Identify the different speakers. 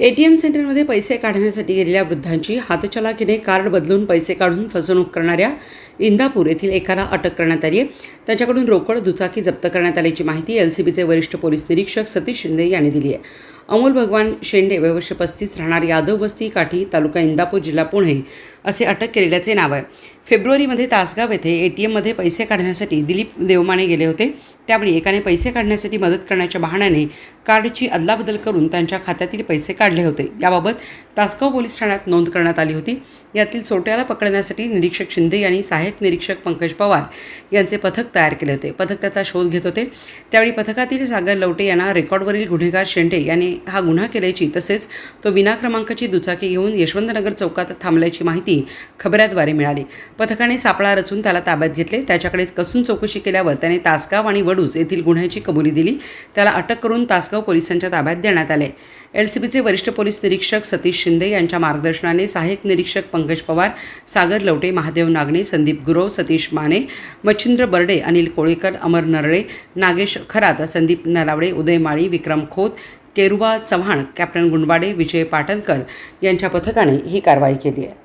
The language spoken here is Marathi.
Speaker 1: ए टी एम सेंटरमध्ये पैसे काढण्यासाठी गेलेल्या वृद्धांची हातचलाकीने कार्ड बदलून पैसे काढून फसवणूक करणाऱ्या इंदापूर येथील एकाला अटक करण्यात आली आहे. त्याच्याकडून रोकड दुचाकी जप्त करण्यात आल्याची माहिती एल सी बीचे वरिष्ठ पोलीस निरीक्षक सतीश शिंदे यांनी दिली आहे. अमोल भगवान शेंडे वयवर्ष पस्तीस राहणार यादव वस्ती काठी तालुका इंदापूर जिल्हा पुणे असे अटक केलेल्याचे नाव आहे. फेब्रुवारीमध्ये तासगाव येथे ए टी एममध्ये पैसे काढण्यासाठी दिलीप देवमाने गेले होते. त्यावेळी एकाने पैसे काढण्यासाठी मदत करण्याच्या बहाण्याने कार्डची अदलाबदल करून त्यांच्या खात्यातील पैसे काढले होते. याबाबत तासगाव पोलीस ठाण्यात नोंद करण्यात आली होती. यातील चोट्याला पकडण्यासाठी निरीक्षक शिंदे यांनी सहाय्यक निरीक्षक पंकज पवार यांचे पथक तयार केले होते. पथक त्याचा शोध घेत होते. त्यावेळी पथकातील सागर लवटे यांना रेकॉर्डवरील गुन्हेगार शेंडे यांनी हा गुन्हा केल्याची तसेच तो विना क्रमांकाची दुचाकी घेऊन यशवंतनगर चौकात थांबल्याची माहिती खबऱ्याद्वारे मिळाली. पथकाने सापळा रचून त्याला ताब्यात घेतले. त्याच्याकडे कसून चौकशी केल्यावर त्याने तासगाव आणि वडूज येथील गुन्ह्याची कबुली दिली. त्याला अटक करून तासगाव पोलिसांच्या ताब्यात देण्यात आले. एल सी बीचे वरिष्ठ पोलीस निरीक्षक सतीश शिंदे यांच्या मार्गदर्शनाने सहाय्यक निरीक्षक पंकज पवार सागर लवटे महादेव नागणे संदीप गुरव सतीश माने मच्छिंद्र बर्डे अनिल कोळेकर अमर नरळे नागेश खरात संदीप नरावडे उदय माळी विक्रम खोत केरुबा चव्हाण कॅप्टन गुंडवाडे विजय पाटणकर यांच्या पथकाने ही कारवाई केली आहे.